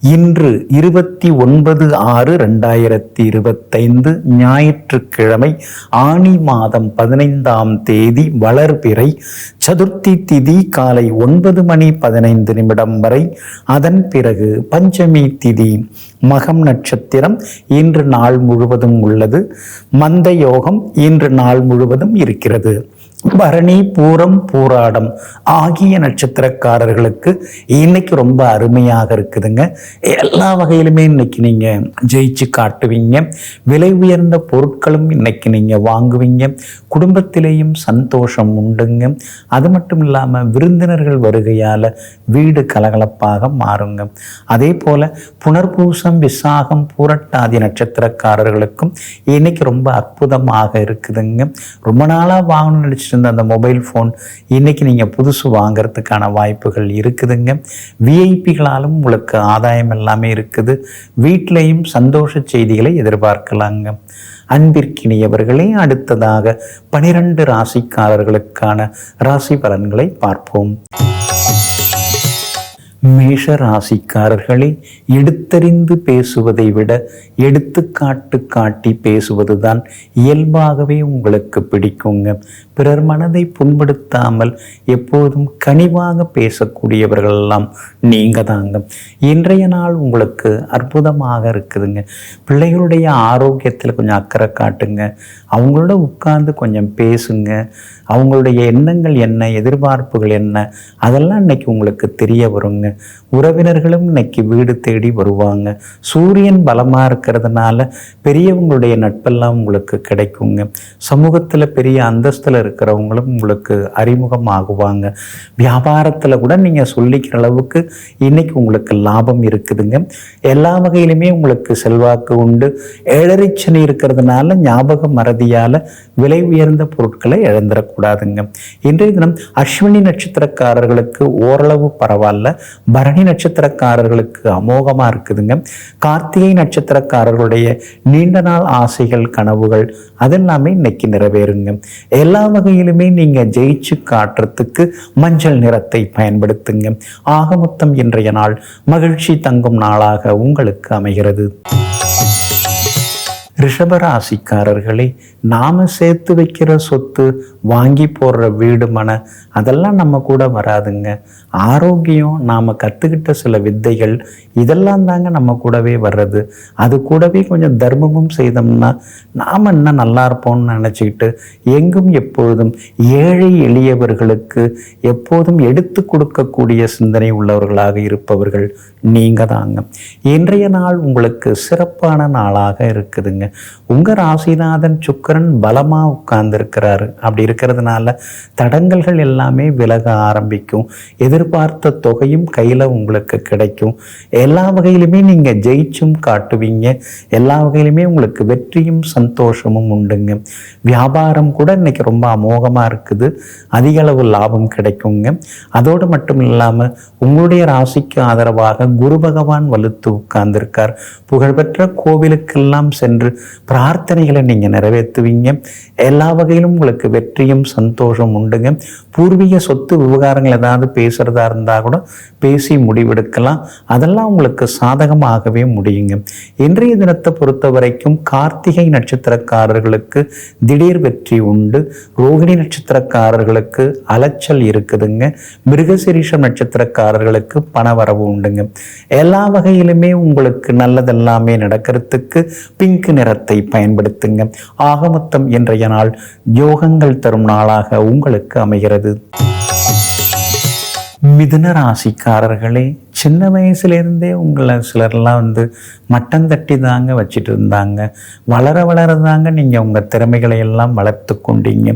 இன்று இருபத்தி ஒன்பது ஆறு ரெண்டாயிரத்தி இருபத்தைந்து ஞாயிற்றுக்கிழமை ஆனி மாதம் பதினைந்தாம் தேதி வளர்பிறை சதுர்த்தி திதி காலை ஒன்பது மணி பதினைந்து நிமிடம் வரை. அதன் பிறகு பஞ்சமி திதி. மகம் நட்சத்திரம் இன்று நாள் முழுவதும் உள்ளது. மந்த யோகம் இன்று நாள் முழுவதும் இருக்கிறது. பரணி பூரம் பூராடம் ஆகிய நட்சத்திரக்காரர்களுக்கு இன்னைக்கு ரொம்ப அருமையாக இருக்குதுங்க. எல்லா வகையிலுமே இன்னைக்கு நீங்க ஜெயிச்சு காட்டுவீங்க. விலை உயர்ந்த பொருட்களும் இன்னைக்கு நீங்க வாங்குவீங்க. குடும்பத்திலேயும் சந்தோஷம் உண்டுங்க. அது மட்டும் இல்லாம விருந்தினர்கள் வருகையால வீடு கலகலப்பாக மாறுங்க. அதே போல புனர்பூசம் விசாகம் பூரட்டாதி நட்சத்திரக்காரர்களுக்கும் இன்னைக்கு ரொம்ப அற்புதமாக இருக்குதுங்க. ரொம்ப நாளாக வாங்கணும்னு நினச்சிட்டு இருந்த அந்த மொபைல் ஃபோன் இன்றைக்கி நீங்கள் புதுசு வாங்கிறதுக்கான வாய்ப்புகள் இருக்குதுங்க. விஐபிகளாலும் உங்களுக்கு ஆதாயம் எல்லாமே இருக்குது. வீட்டிலையும் சந்தோஷ செய்திகளை எதிர்பார்க்கலாங்க. அன்பிற்கினியவர்களே அடுத்ததாக பனிரெண்டு ராசிக்காரர்களுக்கான ராசி பலன்களை பார்ப்போம். மேஷ ராசிக்காரர்களே எடுத்தறிந்து பேசுவதை விட எடுத்துக்காட்டு காட்டி பேசுவதுதான் இயல்பாகவே உங்களுக்கு பிடிக்குங்க. பிறர் மனதை புண்படுத்தாமல் எப்போதும் கனிவாக பேசக்கூடியவர்கள் எல்லாம் நீங்க தாங்க. இன்றைய நாள் உங்களுக்கு அற்புதமாக இருக்குதுங்க. பிள்ளைகளுடைய ஆரோக்கியத்தில் கொஞ்சம் அக்கறை காட்டுங்க. அவங்களோட உட்கார்ந்து கொஞ்சம் பேசுங்க. அவங்களுடைய எண்ணங்கள் என்ன எதிர்பார்ப்புகள் என்ன அதெல்லாம் இன்னைக்கு உங்களுக்கு தெரிய வருங்க. உறவினர்களும் இன்னைக்கு வீடு தேடி வருவாங்க. சூரியன் பலமாக இருக்கிறதுனால பெரியவங்களுடைய நட்பெல்லாம் உங்களுக்கு கிடைக்குங்க. சமூகத்தில் பெரிய அந்தஸ்தில் இருக்கிறவங்களும் உங்களுக்கு அறிமுகமாகுவாங்க. வியாபாரத்தில் கூட நீங்கள் சொல்லிக்கிற அளவுக்கு இன்னைக்கு உங்களுக்கு லாபம் இருக்குதுங்க. எல்லா வகையிலுமே உங்களுக்கு செல்வாக்கு உண்டு. ஏழரை இருக்கிறதுனால ஞாபக மறதியால் விலை உயர்ந்த பொருட்களை இழந்துடக்கூடாதுங்க. இன்றைய தினம் அஸ்வினி நட்சத்திரக்காரர்களுக்கு ஓரளவு பரவாயில்ல. பரணி நட்சத்திரக்காரர்களுக்கு அமோகமாக இருக்குதுங்க. கார்த்திகை நட்சத்திரக்காரர்களுடைய நீண்ட நாள் ஆசைகள் கனவுகள் அதெல்லாமே இன்னைக்கு நிறைவேறுங்க. எல்லா வகையிலுமே நீங்க ஜெயிச்சு காட்டுறதுக்கு மஞ்சள் நிறத்தை பயன்படுத்துங்க. ஆக மொத்தம் இன்றைய நாள் மகிழ்ச்சி தங்கும் நாளாக உங்களுக்கு அமைகிறது. ரிஷபராசிக்காரர்களே நாம் சேர்த்து வைக்கிற சொத்து வாங்கி போடுற வீடு மன அதெல்லாம் நம்ம கூட வராதுங்க. ஆரோக்கியம் நாம் கற்றுக்கிட்ட சில வித்தைகள் இதெல்லாம் தாங்க நம்ம கூடவே வர்றது. அது கூடவே கொஞ்சம் தர்மமும் செய்தோம்னா நாம் என்ன நல்லா இருப்போம்னு நினச்சிக்கிட்டு எங்கும் எப்பொழுதும் ஏழை எளியவர்களுக்கு எப்போதும் எடுத்து கொடுக்கக்கூடிய சிந்தனை உள்ளவர்களாக இருப்பவர்கள் நீங்கள் தாங்க இன்றைய நாள் உங்களுக்கு சிறப்பான நாளாக இருக்குதுங்க. உங்கள் ராசிநாதன் சுக்கரன் பலமாக உட்கார்ந்துருக்கிறாரு. அப்படி இருக்கிறதுனால தடங்கல்கள் எல்லாமே விலக ஆரம்பிக்கும். எதிர்பார்த்த தொகையும் கையில் உங்களுக்கு கிடைக்கும். எல்லா வகையிலுமே நீங்கள் ஜெயிச்சும் காட்டுவீங்க. எல்லா வகையிலுமே உங்களுக்கு வெற்றியும் சந்தோஷமும் உண்டுங்க. வியாபாரம் கூட இன்றைக்கி ரொம்ப அமோகமாக இருக்குது. அதிக அளவு லாபம் கிடைக்குங்க. அதோடு மட்டும் இல்லாமல் உங்களுடைய ராசிக்கு ஆதரவாக குரு பகவான் வலுத்து உட்கார்ந்திருக்கார். புகழ்பெற்ற கோவிலுக்கெல்லாம் சென்று பிரார்த்தனைகளை நீங்கள் நிறைவேற்றுவீங்க. எல்லா வகையிலும் உங்களுக்கு வெற்றியும் சந்தோஷம் உண்டுங்க. பூர்வீக சொத்து விவகாரங்கள் ஏதாவது பேசுகிறதா இருந்தால் கூட பேசி முடிவெடுக்கலாம். அதெல்லாம் உங்களுக்கு சாதகமாகவே முடியுங்க. இன்றைய தினத்தை பொறுத்த வரைக்கும் கார்த்திகை நட்சத்திரக்காரர்களுக்கு திடீர் வெற்றி உண்டு. ரோகிணி நட்சத்திரக்காரர்களுக்கு அலைச்சல் இருக்குதுங்க. மிருகசிரீஷம் நட்சத்திரக்காரர்களுக்கு பணவரவு உண்டுங்க. எல்லா வகையிலுமே உங்களுக்கு நல்லதெல்லாமே நடக்கிறதுக்கு பிங்க் நேரத்தை பயன்படுத்துங்க. ஆகமத்தம் இன்றைய நாள் யோகங்கள் தரும் நாளாக உங்களுக்கு அமைகிறது. மிதுன ராசிக்காரர்களே சின்ன வயசுலேருந்தே உங்களை சிலர்லாம் வந்து மட்டம் தட்டி தாங்க வச்சுட்டு இருந்தாங்க வளர வளர தாங்க நீங்கள் உங்கள் திறமைகளை எல்லாம் வளர்த்து கொண்டீங்க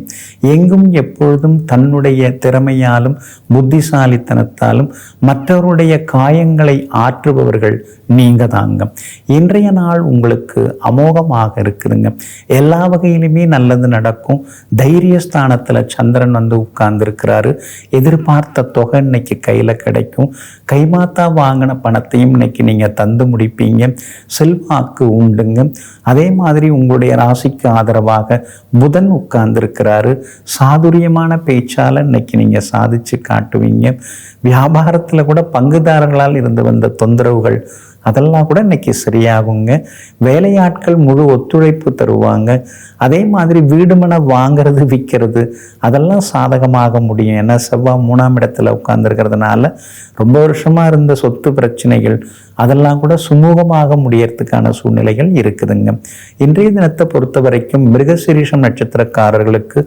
எங்கும் எப்பொழுதும் தன்னுடைய திறமையாலும் புத்திசாலித்தனத்தாலும் மற்றவருடைய காயங்களை ஆற்றுபவர்கள் நீங்கள் தாங்க இன்றைய நாள் உங்களுக்கு அமோகமாக இருக்குதுங்க. எல்லா வகையிலுமே நல்லது நடக்கும். தைரியஸ்தானத்தில் சந்திரன் வந்து உட்கார்ந்துருக்கிறாரு. எதிர்பார்த்த தொகை இன்னைக்கு கையில் கிடைக்கும். கைமாத்த செல்வத்தாக வாங்கின பணத்தையும் இன்னைக்கு நீங்கள் தந்து முடிப்பீங்க. செல்வாக்கு உண்டுங்க. அதே மாதிரி உங்களுடைய ராசிக்கு ஆதரவாக புதன் உட்கார்ந்துருக்கிறாரு. சாதுரியமான பேச்சால் இன்னைக்கு நீங்கள் சாதிச்சு காட்டுவீங்க. வியாபாரத்தில் கூட பங்குதாரர்களால் இருந்து வந்த தொந்தரவுகள் அதெல்லாம் கூட இன்னைக்கு சரியாகுங்க. வேலையாட்கள் முழு ஒத்துழைப்பு தருவாங்க. அதே மாதிரி வீடுமனை வாங்கிறது விற்கிறது அதெல்லாம் சாதகமாக முடியும். ஏன்னா செவ்வாய் மூணாம் இடத்துல உட்கார்ந்துருக்கிறதுனால ரொம்ப வருஷமாக இருந்த சொத்து பிரச்சனைகள் அதெல்லாம் கூட சுமூகமாக முடியறதுக்கான சூழ்நிலைகள் இருக்குதுங்க. இன்றைய தினத்தை பொறுத்த வரைக்கும் மிருகசிரீஷம் நட்சத்திரக்காரர்களுக்கு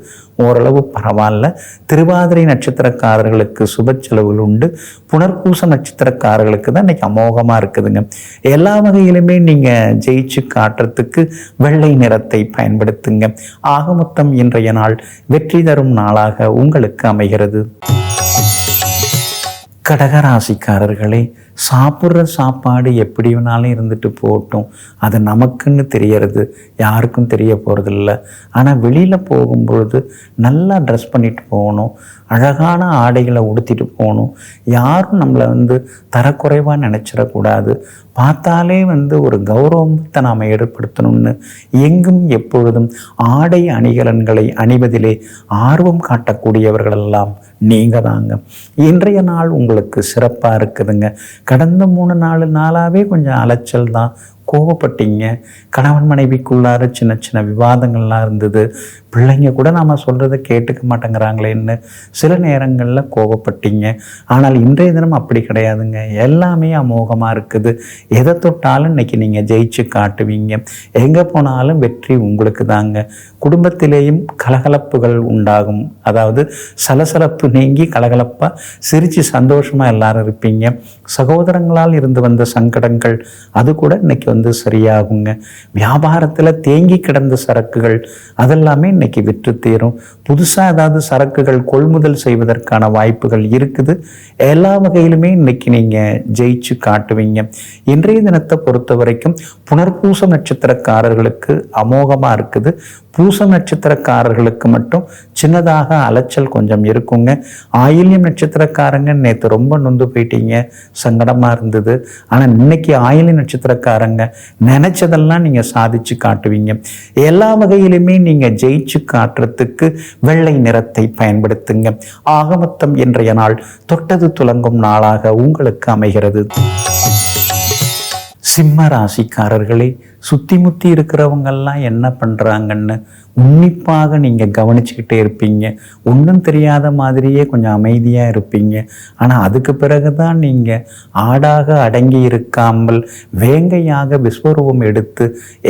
ஓரளவு பரவாயில்ல. திருவாதிரை நட்சத்திரக்காரர்களுக்கு சுப செலவுகள் உண்டு. புனர்பூச நட்சத்திரக்காரர்களுக்கு தான் இன்னைக்கு அமோகமாக இருக்குதுங்க. எல்லா வகையிலுமே நீங்கள் ஜெயிச்சு காட்டுறதுக்கு வெள்ளை நிறத்தை பயன்படுத்துங்க. ஆக மொத்தம் இன்றைய நாள் வெற்றி தரும் நாளாக உங்களுக்கு அமைகிறது. கடகராசிக்காரர்களே சாப்பிட்ற சாப்பாடு எப்படி வேணாலும் இருந்துட்டு போகட்டும். அது நமக்குன்னு தெரியறது யாருக்கும் தெரிய போகிறதில்ல ஆனால் வெளியில் போகும்பொழுது நல்லா ட்ரெஸ் பண்ணிட்டு போகணும். அழகான ஆடைகளை உடுத்திட்டு போகணும். யாரும் நம்மளை வந்து தரக்குறைவாக நினச்சிடக்கூடாது. பார்த்தாலே வந்து ஒரு கௌரவத்தை நாம் ஏற்படுத்தணும்னு எங்கும் எப்பொழுதும் ஆடை அணிகலன்களை அணிவதிலே ஆர்வம் காட்டக்கூடியவர்களெல்லாம் நீங்கள் தாங்க. இன்றைய நாள் உங்களுக்கு சிறப்பாக இருக்குதுங்க. கடந்த மூணு நாலு நாளாகவே கொஞ்சம் அலைச்சல் தான். கோவப்பட்டீங்க. கணவன் மனைவிக்குள்ளார சின்ன சின்ன விவாதங்கள்லாம் இருந்தது. பிள்ளைங்க கூட நாம் சொல்கிறத கேட்டுக்க மாட்டேங்கிறாங்களேன்னு சில நேரங்களில் கோவப்பட்டீங்க. ஆனால் இன்றைய தினம் அப்படி கிடையாதுங்க. எல்லாமே அமோகமாக இருக்குது. எதை தொட்டாலும் இன்னைக்கு நீங்கள் ஜெயிச்சு காட்டுவீங்க. எங்கே போனாலும் வெற்றி உங்களுக்கு தாங்க. குடும்பத்திலேயும் கலகலப்புகள் உண்டாகும். அதாவது சலசலப்பு நீங்கி கலகலப்பாக சிரித்து சந்தோஷமாக எல்லாரும் இருப்பீங்க. சகோதரங்களால் இருந்து வந்த சங்கடங்கள் அது கூட இன்னைக்கு வந்து சரியாகுங்க. வியாபாரத்தில் தேங்கி கிடந்த சரக்குகள் அதெல்லாமே இன்னைக்கு விற்று தீரும். புதுசாக ஏதாவது சரக்குகள் கொள்முதல் செய்வதற்கான வாய்ப்புகள் இருக்குது. எல்லா வகையிலுமே இன்னைக்கு நீங்கள் ஜெயிச்சு காட்டுவீங்க. இன்றைய தினத்தை பொறுத்த வரைக்கும் புனர்பூச நட்சத்திரக்காரர்களுக்கு அமோகமாக இருக்குது. பூச நட்சத்திரக்காரர்களுக்கு மட்டும் சின்னதாக அலைச்சல் கொஞ்சம் இருக்குங்க. ஆயில்யம் நட்சத்திரக்காரங்க நேற்று ரொம்ப நொந்து போயிட்டீங்க சங்கடமாக இருந்தது. ஆனால் இன்னைக்கு ஆயில்ய நட்சத்திரக்காரங்க நினைச்சதெல்லாம் நீங்கள் சாதிச்சு காட்டுவீங்க. எல்லா வகையிலுமே நீங்கள் ஜெயிச்சு காட்டுறதுக்கு வெள்ளை நிறத்தை பயன்படுத்துங்க. ஆகமத்தம் இன்றைய நாள் தொட்டது துலங்கும் நாளாக உங்களுக்கு அமைகிறது. சிம்ம ராசிக்காரர்களே சுத்தி முத்தி இருக்கிறவங்கெல்லாம் என்ன பண்ணுறாங்கன்னு உன்னிப்பாக நீங்கள் கவனிச்சுக்கிட்டே இருப்பீங்க. ஒன்றும் தெரியாத மாதிரியே கொஞ்சம் அமைதியாக இருப்பீங்க. ஆனால் அதுக்கு பிறகு தான் நீங்கள் ஆடாக அடங்கி இருக்காமல் வேங்கையாக விஸ்வரூபம் எடுத்து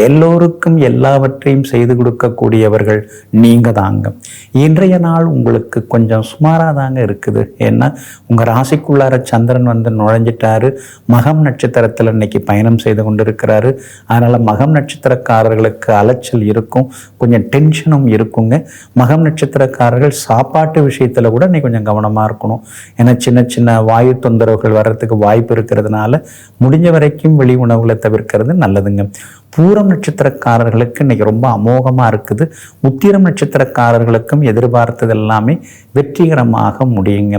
எல்லோருக்கும் எல்லாவற்றையும் செய்து கொடுக்கக்கூடியவர்கள் நீங்கள் தாங்க. இன்றைய நாள் உங்களுக்கு கொஞ்சம் சுமாராக தாங்க இருக்குது. ஏன்னா உங்கள் ராசிக்குள்ளார சந்திரன் வந்து நுழைஞ்சிட்டாரு. மகம் நட்சத்திரத்தில் இன்னைக்கு பயணம் செய்து கொண்டிருக்கிறாரு. அதனால் மகம் நட்சத்திரக்காரர்களுக்கு அலைச்சல் இருக்கும். கொஞ்சம் டென்ஷனும் இருக்குங்க. மகம் நட்சத்திரக்காரர்கள் சாப்பாட்டு விஷயத்தில் கூட நீ கொஞ்சம் கவனமாக இருக்கணும். ஏன்னா சின்ன சின்ன வாயு தொந்தரவுகள் வர்றதுக்கு வாய்ப்பு இருக்கிறதுனால முடிஞ்ச வரைக்கும் வெளி உணவுகளை தவிர்க்கிறது நல்லதுங்க. பூரம் நட்சத்திரக்காரர்களுக்கு இன்னைக்கு ரொம்ப அமோகமாக இருக்குது. உத்திரம் நட்சத்திரக்காரர்களுக்கும் எதிர்பார்த்தது எல்லாமே வெற்றிகரமாக முடியுங்க.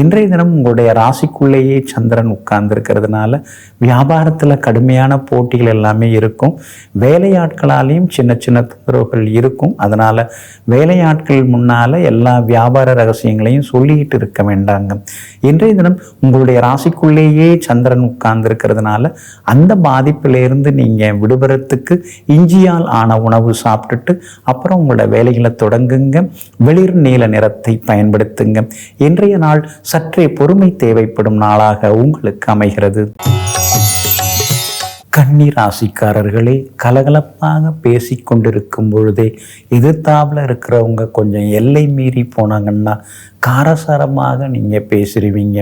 இன்றைய தினம் உங்களுடைய ராசிக்குள்ளேயே சந்திரன் உட்கார்ந்துருக்கிறதுனால வியாபாரத்தில் கடுமையான போட்டிகள் எல்லாமே இருக்கும். வேலையாட்களாலேயும் சின்ன சின்ன தொந்தரவுகள் இருக்கும். அதனால் வேலையாட்கள் முன்னால் எல்லா வியாபார ரகசியங்களையும் சொல்லிக்கிட்டு இருக்க வேண்டாங்க. இன்றைய தினம் உங்களுடைய ராசிக்குள்ளேயே சந்திரன் உட்கார்ந்து இருக்கிறதுனால அந்த பாதிப்பிலிருந்து நீங்கள் விடுபடுறதுக்கு இஞ்சியால் ஆன உணவு சாப்பிட்டுட்டு அப்புறம் உங்களோட வேலைகளை தொடங்குங்க. வெளிர் நீல நிறத்தை பயன்படுத்துங்க. இன்றைய நாள் சற்றே பொறுமை தேவைப்படும் நாளாக உங்களுக்கு அமைகிறது. கன்னி ராசிக்காரர்களே கலகலப்பாக பேசிக்கொண்டிருக்கும் பொழுதே எதிர்த்தாப்புல இருக்கிறவங்க கொஞ்சம் எல்லை மீறி போனாங்கன்னா காரசாரமாக நீங்கள் பேசிடுவீங்க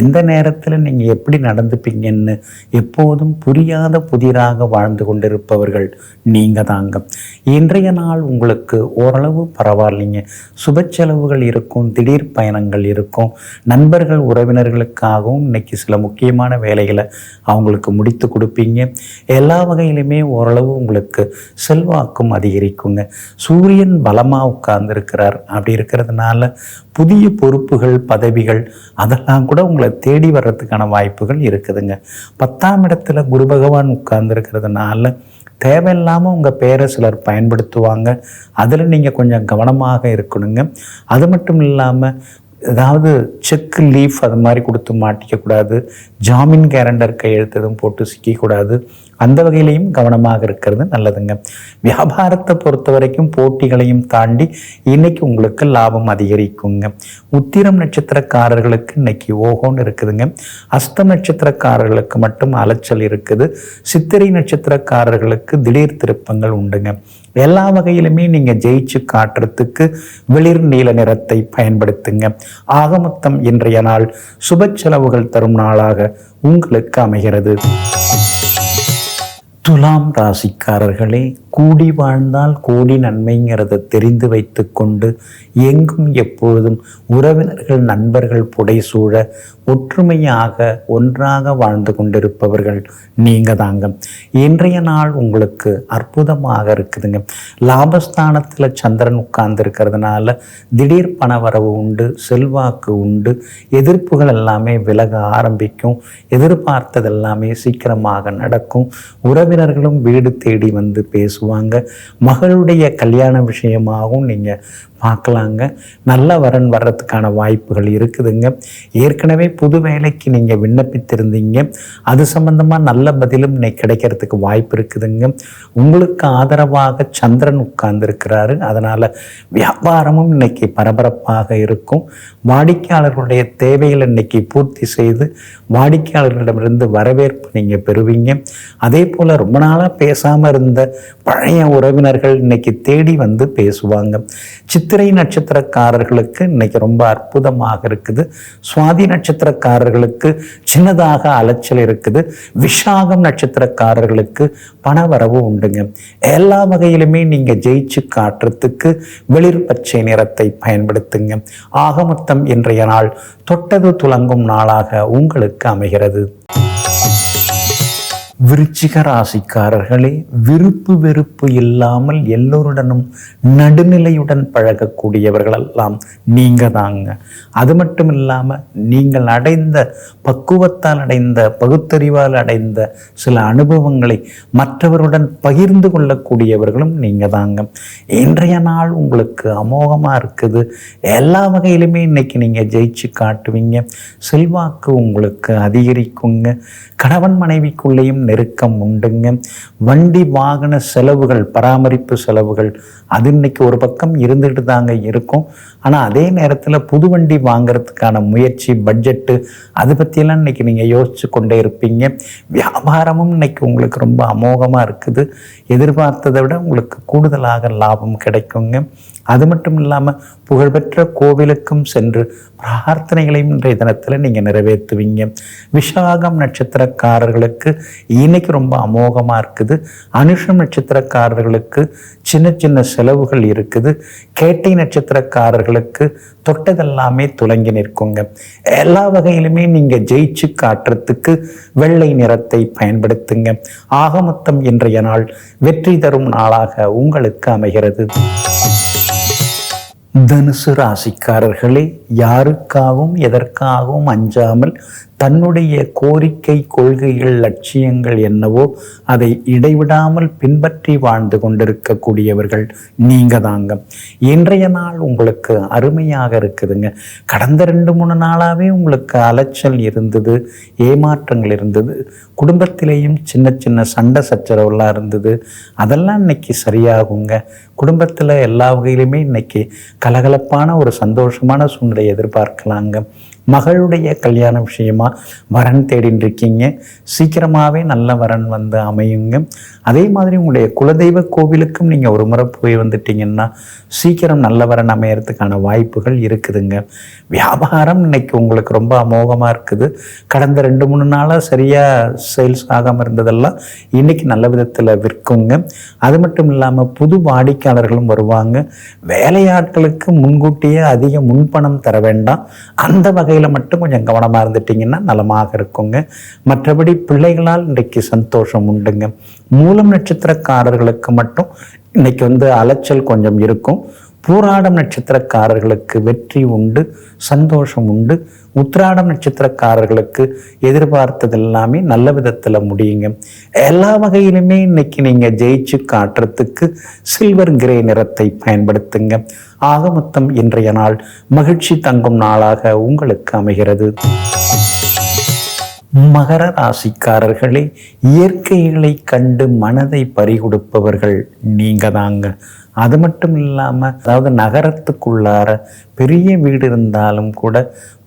எந்த நேரத்தில் நீங்கள் எப்படி நடந்துப்பீங்கன்னு எப்போதும் புரியாத புதிராக வாழ்ந்து கொண்டிருப்பவர்கள் நீங்கள் தாங்க. இன்றைய நாள் உங்களுக்கு ஓரளவு பரவாயில்லைங்க. சுப செலவுகள் இருக்கும் திடீர் பயணங்கள் இருக்கும். நண்பர்கள் உறவினர்களுக்காகவும் இன்னைக்கு சில முக்கியமான வேலைகளை அவங்களுக்கு முடித்து கொடுப்பீங்க. எல்லா வகையிலுமே ஓரளவு உங்களுக்கு செல்வாக்கும் அதிகரிக்குங்க. சூரியன் பலமாக உட்கார்ந்துருக்கிறார். அப்படி இருக்கிறதுனால புதிய புதிய பொறுப்புகள் பதவிகள் அதெல்லாம் கூட உங்களை தேடி வர்றதுக்கான வாய்ப்புகள் இருக்குதுங்க. பத்தாம் இடத்துல குரு பகவான் உட்கார்ந்துருக்கிறதுனால தேவையில்லாமல் உங்கள் பேரை சிலர் பயன்படுத்துவாங்க. அதில் நீங்கள் கொஞ்சம் கவனமாக இருக்கணுங்க. அது மட்டும் இல்லாமல் ஏதாவது செக் லீஃப் அது மாதிரி கொடுத்து மாட்டிக்கக்கூடாது. ஜாமீன் கேரண்டர் கையெழுத்ததும் போட்டு சிக்கக்கூடாது. அந்த வகையிலையும் கவனமாக இருக்கிறது நல்லதுங்க. வியாபாரத்தை பொறுத்த வரைக்கும் போட்டிகளையும் தாண்டி இன்னைக்கு உங்களுக்கு லாபம் அதிகரிக்குங்க. உத்திரம் நட்சத்திரக்காரர்களுக்கு இன்னைக்கு ஓஹோன்னு இருக்குதுங்க. அஸ்தம் நட்சத்திரக்காரர்களுக்கு மட்டும் அலைச்சல் இருக்குது. சித்திரை நட்சத்திரக்காரர்களுக்கு திடீர் திருப்பங்கள் உண்டுங்க. எல்லா வகையிலுமே நீங்க ஜெயிச்சு காட்டுறதுக்கு வெளிர் நீல நிறத்தை பயன்படுத்துங்க. ஆக மொத்தம் இன்றைய நாள் சுப செலவுகள் தரும் நாளாக உங்களுக்கு அமைகிறது. துலாம் ராசிக்காரர்களே கூடி வாழ்ந்தால் கோடி நன்மைங்கிறத தெரிந்து வைத்து கொண்டு எங்கும் எப்பொழுதும் உறவினர்கள் நண்பர்கள் புடைசூழ ஒற்றுமையாக ஒன்றாக வாழ்ந்து கொண்டிருப்பவர்கள் நீங்க தாங்க. இன்றைய நாள் உங்களுக்கு அற்புதமாக இருக்குதுங்க. லாபஸ்தானத்தில் சந்திரன் உட்கார்ந்து இருக்கிறதுனால திடீர் பண வரவு உண்டு செல்வாக்கு உண்டு எதிர்ப்புகள் எல்லாமே விலக ஆரம்பிக்கும் எதிர்பார்த்தது எல்லாமே சீக்கிரமாக நடக்கும். உறவினர்களும் வீடு தேடி வந்து பேசுவாங்க. மகளுடைய கல்யாண விஷயமாகவும் நீங்கள் பார்க்கலாங்க. நல்ல வரன் வர்றதுக்கான வாய்ப்புகள் இருக்குதுங்க. ஏற்கனவே புது வேலைக்கு நீங்கள் விண்ணப்பித்திருந்தீங்க. அது சம்பந்தமாக நல்ல பதிலும் இன்னைக்கு கிடைக்கிறதுக்கு வாய்ப்பு இருக்குதுங்க. உங்களுக்கு ஆதரவாக சந்திரன் உட்கார்ந்துருக்கிறாரு. அதனால் வியாபாரமும் இன்னைக்கு பரபரப்பாக இருக்கும். வாடிக்கையாளர்களுடைய தேவைகளை இன்னைக்கு பூர்த்தி செய்து வாடிக்கையாளர்களிடமிருந்து வரவேற்பு நீங்கள் பெறுவீங்க. அதே போல் ரொம்ப நாளாக பேசாமல் இருந்த பழைய உறவினர்கள் இன்னைக்கு தேடி வந்து பேசுவாங்க. சித்திரை நட்சத்திரக்காரர்களுக்கு இன்னைக்கு ரொம்ப அற்புதமாக இருக்குது. சுவாதி நட்சத்திரக்காரர்களுக்கு சின்னதாக அலைச்சல் இருக்குது. விஷாகம் நட்சத்திரக்காரர்களுக்கு பண வரவு உண்டுங்க. எல்லா வகையிலுமே நீங்க ஜெயிச்சு காட்டுறதுக்கு வெளிர் பச்சை நிறத்தை பயன்படுத்துங்க. ஆகமொத்தம் இன்றைய நாள் தொட்டது துலங்கும் நாளாக உங்களுக்கு அமைகிறது. விருச்சிக ராசிக்காரர்களே விருப்பு வெறுப்பு இல்லாமல் எல்லோருடனும் நடுநிலையுடன் பழகக்கூடியவர்களெல்லாம் நீங்கள் தாங்க அது மட்டும் இல்லாமல் நீங்கள் அடைந்த பக்குவத்தால் அடைந்த பகுத்தறிவால் அடைந்த சில அனுபவங்களை மற்றவருடன் பகிர்ந்து கொள்ளக்கூடியவர்களும் நீங்கள் தாங்க இன்றைய நாள் உங்களுக்கு அமோகமாக இருக்குது. எல்லா வகையிலுமே இன்றைக்கி நீங்கள் ஜெயிச்சு காட்டுவீங்க. செல்வாக்கு உங்களுக்கு அதிகரிக்குங்க. கணவன் மனைவிக்குள்ளேயும் நெருக்கம் உண்டுங்க. வண்டி வாகன செலவுகள் பராமரிப்பு செலவுகள் அது இன்னைக்கு ஒரு பக்கம் இருந்துகிட்டு தாங்க இருக்கும். ஆனால் அதே நேரத்தில் புது வண்டி வாங்குறதுக்கான முயற்சி பட்ஜெட்டு அதை பற்றியெல்லாம் இன்னைக்கு நீங்கள் யோசிச்சு கொண்டே இருப்பீங்க. வியாபாரமும் இன்னைக்கு உங்களுக்கு ரொம்ப அமோகமாக இருக்குது. எதிர்பார்த்ததை விட உங்களுக்கு கூடுதலாக லாபம் கிடைக்குங்க. அது மட்டும் இல்லாமல் புகழ்பெற்ற கோவிலுக்கும் சென்று பிரார்த்தனைகளையும் இன்றைய தினத்தில் நீங்கள் நிறைவேற்றுவீங்க. விஷாகம் நட்சத்திரக்காரர்களுக்கு இன்னைக்கு ரொம்ப அமோகமாக இருக்குது. அனுஷம் நட்சத்திரக்காரர்களுக்கு சின்ன சின்ன செலவுகள் இருக்குது. கேட்டை நட்சத்திரக்காரர்களுக்கு தொட்டதெல்லாமே துலங்கி நிற்குங்க. எல்லா வகையிலுமே நீங்கள் ஜெயிச்சு காட்டுறதுக்கு வெள்ளை நிறத்தை பயன்படுத்துங்க. ஆகமொத்தம் இன்றைய நாள் வெற்றி தரும் நாளாக உங்களுக்கு அமைகிறது. தனுசு ராசிக்காரர்களே யாருக்காகவும் எதற்காகவும் அஞ்சாமல் தன்னுடைய கோரிக்கை கொள்கைகள் லட்சியங்கள் என்னவோ அதை இடைவிடாமல் பின்பற்றி வாழ்ந்து கொண்டிருக்கக்கூடியவர்கள் நீங்க தாங்க இன்றைய நாள் உங்களுக்கு அருமையாக இருக்குதுங்க. கடந்த ரெண்டு மூணு நாளாகவே உங்களுக்கு அலைச்சல் இருந்தது ஏமாற்றங்கள் இருந்தது குடும்பத்திலேயும் சின்ன சின்ன சண்டை சச்சரவுலாம் இருந்தது. அதெல்லாம் இன்னைக்கு சரியாகுங்க. குடும்பத்தில் எல்லா வகையிலுமே இன்னைக்கு கலகலப்பான ஒரு சந்தோஷமான சூழ்நிலை எதிர்பார்க்கலாங்க. மகளுடைய கல்யாண விஷயமா வரன் தேடின்னு இருக்கீங்க சீக்கிரமாகவே நல்ல வரன் வந்து அமையுங்க. அதே மாதிரி உங்களுடைய குலதெய்வ கோவிலுக்கும் நீங்கள் ஒரு முறை போய் வந்துட்டீங்கன்னா சீக்கிரம் நல்ல வரன் அமையறதுக்கான வாய்ப்புகள் இருக்குதுங்க. வியாபாரம் இன்னைக்கு உங்களுக்கு ரொம்ப அமோகமாக இருக்குது. கடந்த ரெண்டு மூணு நாளாக சரியாக சேல்ஸ் ஆகாமல் இருந்ததெல்லாம் இன்னைக்கு நல்ல விதத்தில் விற்குங்க. அது மட்டும் இல்லாமல் புது வாடிக்கையாளர்களும் வருவாங்க. வேலையாட்களுக்கு முன்கூட்டியே அதிக முன்பணம் தர வேண்டாம். அந்த வகையில் மட்டும் கொஞ்சம் கவனமாக இருந்துட்டிங்கன்னா நலமாக இருக்குங்க. மற்றபடி பிள்ளைகளால் இன்றைக்கு சந்தோஷம் உண்டுங்க. மூலம் நட்சத்திரக்காரர்களுக்கு மட்டும் இன்னைக்கு வந்து அலைச்சல் கொஞ்சம் இருக்கும். பூராடம் நட்சத்திரக்காரர்களுக்கு வெற்றி உண்டு சந்தோஷம் உண்டு. உத்திராடம் நட்சத்திரக்காரர்களுக்கு எதிர்பார்த்தது எல்லாமே நல்ல விதத்தில் முடியுங்க. எல்லா வகையிலுமே இன்னைக்கு நீங்கள் ஜெயிச்சு காட்டுறதுக்கு சில்வர் கிரே நிறத்தை பயன்படுத்துங்க. ஆக மொத்தம் இன்றைய நாள் மகிழ்ச்சி தங்கும் நாளாக உங்களுக்கு அமைகிறது. மகர ராசிக்காரர்களே இயற்கைகளை கண்டு மனதை பறிகொடுப்பவர்கள் நீங்க தாங்க அது மட்டும் இல்லாமல் அதாவது நகரத்துக்குள்ளார பெரிய வீடு இருந்தாலும் கூட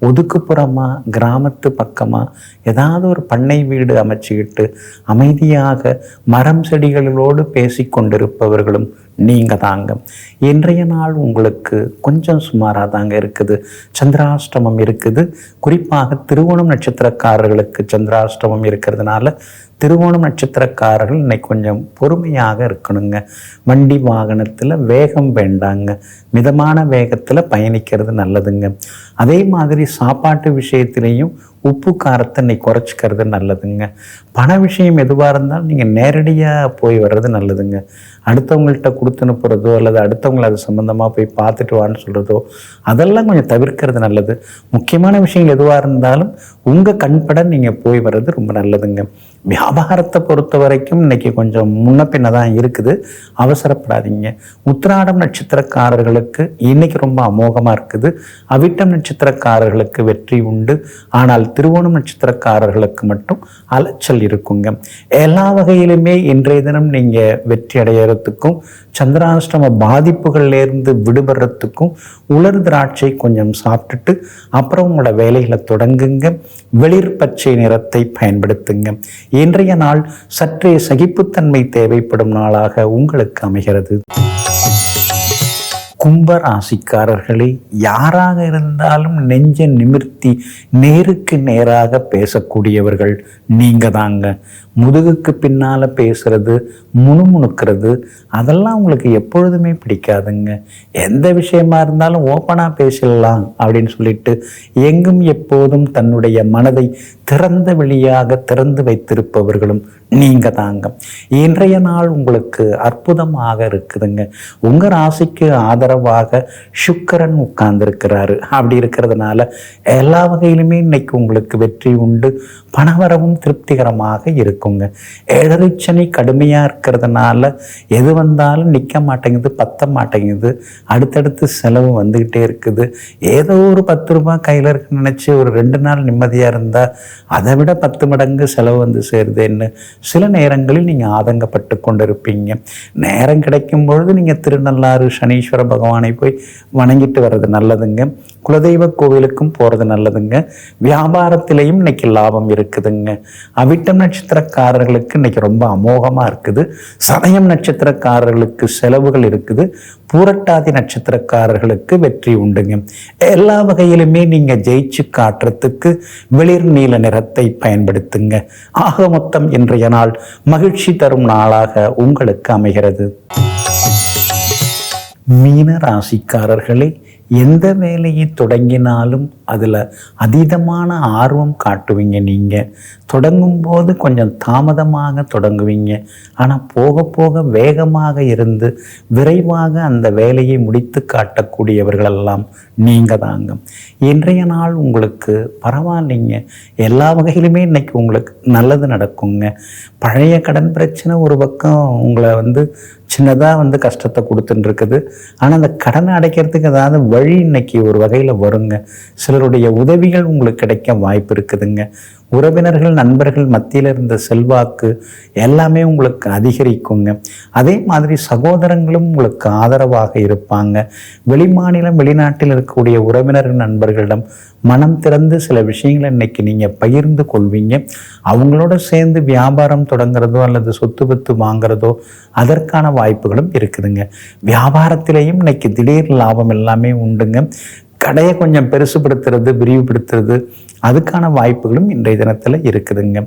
ஒதுக்குப்புறமாக கிராமத்து பக்கமாக ஏதாவது ஒரு பண்ணை வீடு அமைச்சுக்கிட்டு அமைதியாக மரம் செடிகளோடு பேசி கொண்டிருப்பவர்களும் நீங்கள் தாங்க இன்றைய நாள் உங்களுக்கு கொஞ்சம் சுமாராக தாங்க இருக்குது. சந்திராஷ்டமம் இருக்குது. குறிப்பாக திருவோணம் நட்சத்திரக்காரர்களுக்கு சந்திராஷ்டமம் இருக்கிறதுனால திருவோணம் நட்சத்திரக்காரர்கள் இன்னைக்கு கொஞ்சம் பொறுமையாக இருக்கணுங்க. வண்டி வாகனத்தில் வேகம் வேண்டாங்க. மிதமான வேகத்தில் பயணிக்கிறது நல்லதுங்க. அதே மாதிரி சாப்பாட்டு விஷயத்திலையும் உப்பு காரத்தை இன்னைக்கு குறைச்சிக்கிறது நல்லதுங்க. பண விஷயம் எதுவாக இருந்தாலும் நீங்கள் நேரடியாக போய் வர்றது நல்லதுங்க. அடுத்தவங்கள்ட்ட கொடுத்து அனுப்புகிறதோ அல்லது அடுத்தவங்களை அது சம்மந்தமாக போய் பார்த்துட்டு வான்னு சொல்கிறதோ அதெல்லாம் கொஞ்சம் தவிர்க்கிறது நல்லது. முக்கியமான விஷயங்கள் எதுவாக இருந்தாலும் உங்கள் கண்பட நீங்கள் போய் வர்றது ரொம்ப நல்லதுங்க. வியாபாரத்தை பொறுத்த வரைக்கும் இன்னைக்கு கொஞ்சம் முன்ன பின்ன தான் இருக்குது. அவசரப்படாதீங்க. உத்திராடம் நட்சத்திரக்காரர்களுக்கு இன்னைக்கு ரொம்ப அமோகமாக இருக்குது. அவிட்டம் நட்சத்திரக்காரர்களுக்கு வெற்றி உண்டு. ஆனால் திருவோணம் நட்சத்திரக்காரர்களுக்கு மட்டும் அலைச்சல் இருக்குங்க. எல்லா வகையிலுமே இன்றைய தினம் நீங்கள் வெற்றி அடையிறதுக்கும் சந்திராஷ்டம பாதிப்புகள்லேருந்து விடுபடுறதுக்கும் உலர் திராட்சை கொஞ்சம் சாப்பிட்டுட்டு அப்புறம் உங்களோட வேலைகளை தொடங்குங்க. வெளிர் பச்சை நிறத்தை பயன்படுத்துங்க. இன்றைய நாள் சற்றே சகிப்புத்தன்மை தேவைப்படும் நாளாக உங்களுக்கு அமைகிறது. கும்ப ராசிக்காரர்களே யாராக இருந்தாலும் நெஞ்ச நிமிர்த்தி நேருக்கு நேராக பேசக்கூடியவர்கள் நீங்க தாங்க முதுகுக்கு பின்னால பேசுறது முணுமுணுக்கிறது அதெல்லாம் உங்களுக்கு எப்பொழுதுமே பிடிக்காதுங்க. எந்த விஷயமா இருந்தாலும் ஓப்பனாக பேசிடலாம் அப்படின்னு சொல்லிட்டு எங்கும் எப்போதும் தன்னுடைய மனதை திறந்த வெளியாக திறந்து வைத்திருப்பவர்களும் நீங்க தாங்க. இன்றைய நாள் உங்களுக்கு அற்புதமாக இருக்குதுங்க. உங்க ராசிக்கு ஆதரவாக சுக்கரன் உட்கார்ந்துருக்கிறாரு. அப்படி இருக்கிறதுனால எல்லா வகையிலுமே இன்னைக்கு உங்களுக்கு வெற்றி உண்டு. பணவரவும் திருப்திகரமாக இருக்குங்க ஏழரை சனி கடுமையாக இருக்கிறதுனால எது வந்தாலும் நிற்க மாட்டேங்குது பத்த மாட்டேங்குது. அடுத்தடுத்து செலவு வந்துக்கிட்டே இருக்குது. ஏதோ ஒரு பத்து ரூபாய் கையில் இருக்குன்னு நினச்சி ஒரு ரெண்டு நாள் நிம்மதியாக இருந்தால் அதை விட பத்து மடங்கு செலவு வந்து சேருதுன்னு சில நேரங்களில் நீங்கள் ஆதங்கப்பட்டு கொண்டிருப்பீங்க. நேரம் கிடைக்கும் பொழுது நீங்கள் திருநள்ளாறு சனீஸ்வர பகவானை போய் வணங்கிட்டு வர்றது நல்லதுங்க. குலதெய்வ கோவிலுக்கும் போகிறது நல்லதுங்க. வியாபாரத்திலையும் இன்னைக்கு லாபம் இருக்குதுங்க. அவிட்டம் நட்சத்திரக்காரர்களுக்கு இன்னைக்கு ரொம்ப அமோகமாக இருக்குது. சதயம் நட்சத்திரக்காரர்களுக்கு செலவுகள் இருக்குது. பூரட்டாதி நட்சத்திரக்காரர்களுக்கு வெற்றி உண்டுங்க. எல்லா வகையிலுமே நீங்கள் ஜெயிச்சு காட்டுறதுக்கு வெளிர் நீல நிறத்தை பயன்படுத்துங்க. ஆக மொத்தம் இன்றைய நாள் மகிழ்ச்சி தரும் நாளாக உங்களுக்கு அமைகிறது. மீன ராசிக்காரர்களே எந்த வேலையை தொடங்கினாலும் அதில் அதீதமான ஆர்வம் காட்டுவீங்க நீங்கள் தொடங்கும்போது கொஞ்சம் தாமதமாக தொடங்குவீங்க. ஆனால் போக போக வேகமாக இருந்து விரைவாக அந்த வேலையை முடித்து காட்டக்கூடியவர்களெல்லாம் நீங்கள் தாங்க. இன்றைய நாள் உங்களுக்கு பரவாயில்லைங்க. எல்லா வகையிலுமே இன்னைக்கு உங்களுக்கு நல்லது நடக்குங்க. பழைய கடன் பிரச்சனை ஒரு பக்கம் உங்களை வந்து சின்னதாக வந்து கஷ்டத்தை கொடுத்துட்டு இருக்குது ஆனால் அந்த கடனை அடைக்கிறதுக்கு ஏதாவது வழி இன்னைக்கு ஒரு வகையில் வருங்க. சிலருடைய உதவிகள் உங்களுக்கு கிடைக்க வாய்ப்பு இருக்குதுங்க. உறவினர்கள் நண்பர்கள் மத்தியில் இருந்த செல்வாக்கு எல்லாமே உங்களுக்கு அதிகரிக்குங்க. அதே மாதிரி சகோதரங்களும் உங்களுக்கு ஆதரவாக இருப்பாங்க. வெளிமாநிலம் வெளிநாட்டில் இருக்கக்கூடிய உறவினர்கள் நண்பர்களிடம் மனம் திறந்து சில விஷயங்களை இன்னைக்கு நீங்கள் பகிர்ந்து கொள்வீங்க. அவங்களோட சேர்ந்து வியாபாரம் தொடங்குறதோ அல்லது சொத்து பத்து வாங்குறதோ அதற்கான வாய்ப்புகளும் இருக்குதுங்க. வியாபாரத்திலையும் இன்னைக்கு திடீர் லாபம் எல்லாமே உண்டுங்க. கடையை கொஞ்சம் பெருசுபடுத்துறது விரிவுபடுத்துறது அதுக்கான வாய்ப்புகளும் இன்றைய தினத்தில் இருக்குதுங்க.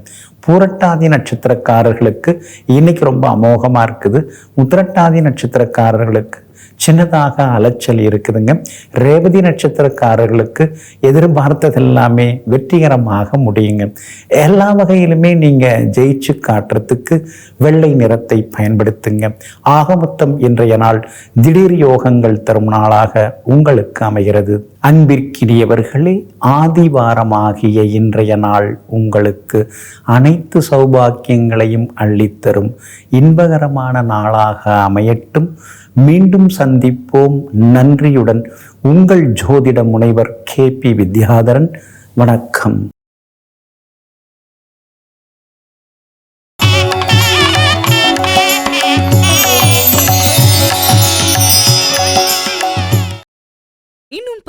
பூரட்டாதி நட்சத்திரக்காரர்களுக்கு இன்னைக்கு ரொம்ப அமோகமாக இருக்குது. உத்திரட்டாதி நட்சத்திரக்காரர்களுக்கு சின்னதாக அலைச்சல் இருக்குதுங்க. ரேவதி நட்சத்திரக்காரர்களுக்கு எதிர்பார்த்தது எல்லாமே வெற்றிகரமாக முடியுங்க. எல்லா வகையிலுமே நீங்கள் ஜெயிச்சு காட்டுறதுக்கு வெள்ளை நிறத்தை பயன்படுத்துங்க. ஆகமொத்தம் இன்றைய நாள் திடீர் யோகங்கள் தரும் நாளாக உங்களுக்கு அமைகிறது. அன்பிற்கினியவர்களே ஆதிவாரமாகிய இன்றைய நாள் உங்களுக்கு அனைத்து சௌபாக்கியங்களையும் அள்ளித்தரும். இன்பகரமான நாளாக அமையட்டும். மீண்டும் சந்திப்போம். நன்றியுடன் உங்கள் ஜோதிட முனைவர் கே பி வித்யாதரன். வணக்கம்.